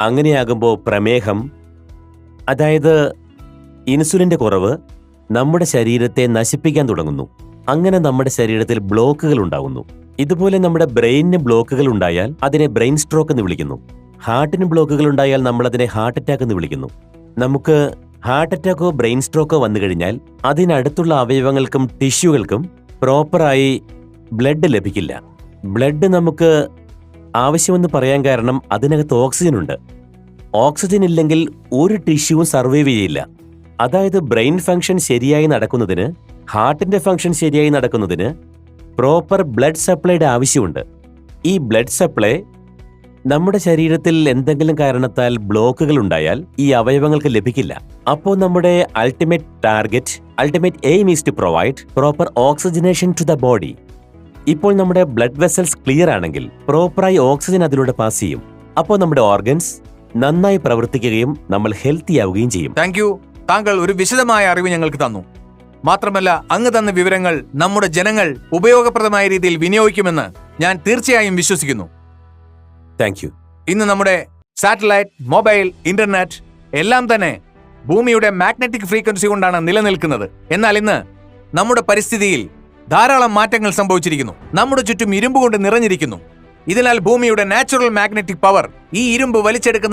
അങ്ങനെയാകുമ്പോൾ പ്രമേഹം അതായത് ഇൻസുലിന്റെ കുറവ് നമ്മുടെ ശരീരത്തെ നശിപ്പിക്കാൻ തുടങ്ങുന്നു. അങ്ങനെ നമ്മുടെ ശരീരത്തിൽ ബ്ലോക്കുകൾ ഉണ്ടാകുന്നു. ഇതുപോലെ നമ്മുടെ ബ്രെയിനിന് ബ്ലോക്കുകൾ ഉണ്ടായാൽ അതിനെ ബ്രെയിൻ സ്ട്രോക്ക് എന്ന് വിളിക്കുന്നു. ഹാർട്ടിന് ബ്ലോക്കുകൾ ഉണ്ടായാൽ നമ്മൾ അതിനെ ഹാർട്ട് അറ്റാക്ക് എന്ന് വിളിക്കുന്നു. നമുക്ക് ഹാർട്ട് അറ്റാക്കോ ബ്രെയിൻ സ്ട്രോക്കോ വന്നു കഴിഞ്ഞാൽ അതിനടുത്തുള്ള അവയവങ്ങൾക്കും ടിഷ്യൂകൾക്കും പ്രോപ്പറായി ബ്ലഡ് ലഭിക്കില്ല. ബ്ലഡ് നമുക്ക് ആവശ്യമെന്ന് പറയാൻ കാരണം അതിനകത്ത് ഓക്സിജൻ ഉണ്ട്. ഓക്സിജൻ ഇല്ലെങ്കിൽ ഒരു ടിഷ്യൂവും സർവൈവ് ചെയ്യില്ല. അതായത് ബ്രെയിൻ ഫംഗ്ഷൻ ശരിയായി നടക്കുന്നതിന് ഹാർട്ടിന്റെ ഫംഗ്ഷൻ ശരിയായി നടക്കുന്നതിന് പ്രോപ്പർ ബ്ലഡ് സപ്ലൈയുടെ ആവശ്യമുണ്ട്. ഈ ബ്ലഡ് സപ്ലൈ നമ്മുടെ ശരീരത്തിൽ എന്തെങ്കിലും കാരണത്താൽ ബ്ലോക്കുകൾ ഉണ്ടായാൽ ഈ അവയവങ്ങൾക്ക് ലഭിക്കില്ല. അപ്പോൾ നമ്മുടെ ultimate target ultimate aim is to provide proper oxygenation to the body ഇപ്പോൾ നമ്മുടെ ബ്ലഡ് വെസൽസ് ക്ലിയർ ആണെങ്കിൽ പ്രോപ്പറായി ഓക്സിജൻ അതിലൂടെ പാസ് ചെയ്യും. അപ്പോൾ നമ്മുടെ ഓർഗൻസ് നന്നായി പ്രവർത്തിക്കുകയും നമ്മൾ ഹെൽത്തി ആവുകയും ചെയ്യും. താങ്ക് യു താങ്കൾ ഒരു വിശദമായ അറിവ് ഞങ്ങൾക്ക് തന്നു. മാത്രമല്ല അങ്ങ് തന്ന വിവരങ്ങൾ നമ്മുടെ ജനങ്ങൾ ഉപയോഗപ്രദമായ രീതിയിൽ വിനിയോഗിക്കുമെന്ന് ഞാൻ തീർച്ചയായും വിശ്വസിക്കുന്നു. താങ്ക് യു ഇന്ന് നമ്മുടെ സാറ്റലൈറ്റ് മൊബൈൽ ഇന്റർനെറ്റ് എല്ലാം തന്നെ ഭൂമിയുടെ മാഗ്നറ്റിക് ഫ്രീക്വൻസി കൊണ്ടാണ് നിലനിൽക്കുന്നത്. എന്നാൽ ഇന്ന് നമ്മുടെ പരിസ്ഥിതിയിൽ ധാരാളം മാറ്റങ്ങൾ സംഭവിച്ചിരിക്കുന്നു. നമ്മുടെ ചുറ്റും ഇരുമ്പ് കൊണ്ട് നിറഞ്ഞിരിക്കുന്നു. ഇതിനാൽ ഭൂമിയുടെ നാച്ചുറൽ മാഗ്നറ്റിക് പവർ ഈ ഇരുമ്പ് വലിച്ചെടുക്കുന്ന